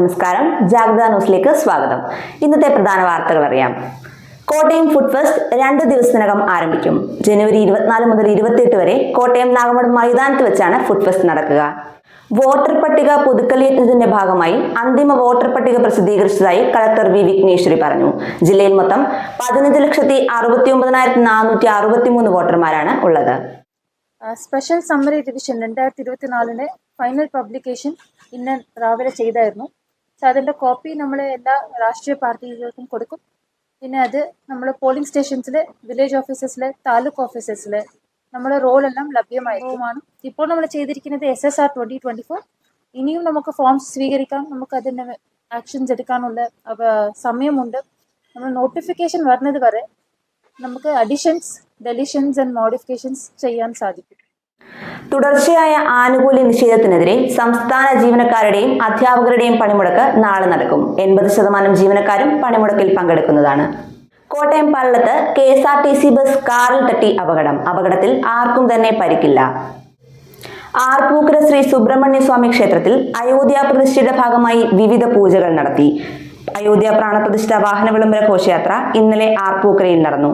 നമസ്കാരം. ജാഗ്രത ന്യൂസിലേക്ക് സ്വാഗതം. ഇന്നത്തെ പ്രധാന വാർത്തകൾ അറിയാം. കോട്ടയം ഫുഡ് ഫെസ്റ്റ് രണ്ട് ദിവസത്തിനകം ആരംഭിക്കും. ജനുവരി ഇരുപത്തിനാല് മുതൽ ഇരുപത്തിയെട്ട് വരെ കോട്ടയം നാഗമഠം മൈതാനത്ത് വെച്ചാണ് ഫുഡ് ഫെസ്റ്റ് നടക്കുക. വോട്ടർ പട്ടിക പുതുക്കൽ യജ്ഞത്തിന്റെ ഭാഗമായി അന്തിമ വോട്ടർ പട്ടിക പ്രസിദ്ധീകരിച്ചതായി കളക്ടർ വി. വിഘ്നേശ്വരി പറഞ്ഞു. ജില്ലയിൽ മൊത്തം പതിനഞ്ച് ലക്ഷത്തി അറുപത്തി ഒമ്പതിനായിരത്തി നാനൂറ്റി അറുപത്തി മൂന്ന് വോട്ടർമാരാണ് ഉള്ളത്. സ്പെഷ്യൽ സമ്മറി ഡിവിഷൻ രണ്ടായിരത്തി ഇരുപത്തിനാലിന്റെ ഫൈനൽ പബ്ലിക്കേഷൻ ഇന്ന് രാവിലെ ചെയ്തായിരുന്നു. സോ അതിന്റെ കോപ്പി നമ്മൾ എല്ലാ രാഷ്ട്രീയ പാർട്ടികൾക്കും കൊടുക്കും. പിന്നെ അത് നമ്മൾ പോളിംഗ് സ്റ്റേഷൻസിൽ വില്ലേജ് ഓഫീസസിൽ താലൂക്ക് ഓഫീസസിൽ നമ്മുടെ റോളെല്ലാം ലഭ്യമായിരിക്കുമാണ് ഇപ്പോൾ നമ്മൾ ചെയ്തിരിക്കുന്നത് S S R twenty twenty four ഇനിയും നമുക്ക് ഫോംസ് സ്വീകരിക്കാം. നമുക്ക് അതിന്റെ ആക്ഷൻസ് എടുക്കാനുള്ള സമയമുണ്ട്. നമ്മൾ നോട്ടിഫിക്കേഷൻ വരുന്നത് വരെ നമുക്ക് അഡിഷൻസ് ഡെലിഷൻസ് ആൻഡ് മോഡിഫിക്കേഷൻസ് ചെയ്യാൻ സാധിക്കും. തുടർച്ചയായ ആനുകൂല്യ നിഷേധത്തിനെതിരെ സംസ്ഥാന ജീവനക്കാരുടെയും അധ്യാപകരുടെയും പണിമുടക്ക് നാളെ നടക്കും. എൺപത് ശതമാനം ജീവനക്കാരും പണിമുടക്കിൽ പങ്കെടുക്കുന്നതാണ്. Kottayam Pallath K S R T C bus കാറിൽ തട്ടി അപകടം. അപകടത്തിൽ ആർക്കും തന്നെ പരിക്കില്ല. ആർപ്പൂക്കര ശ്രീ സുബ്രഹ്മണ്യ സ്വാമി ക്ഷേത്രത്തിൽ അയോധ്യ പ്രതിഷ്ഠയുടെ ഭാഗമായി വിവിധ പൂജകൾ നടത്തി. അയോധ്യ പ്രാണപ്രതിഷ്ഠ വാഹന വിളംബര ഘോഷയാത്ര ഇന്നലെ ആർപ്പൂക്കരയിൽ നടന്നു.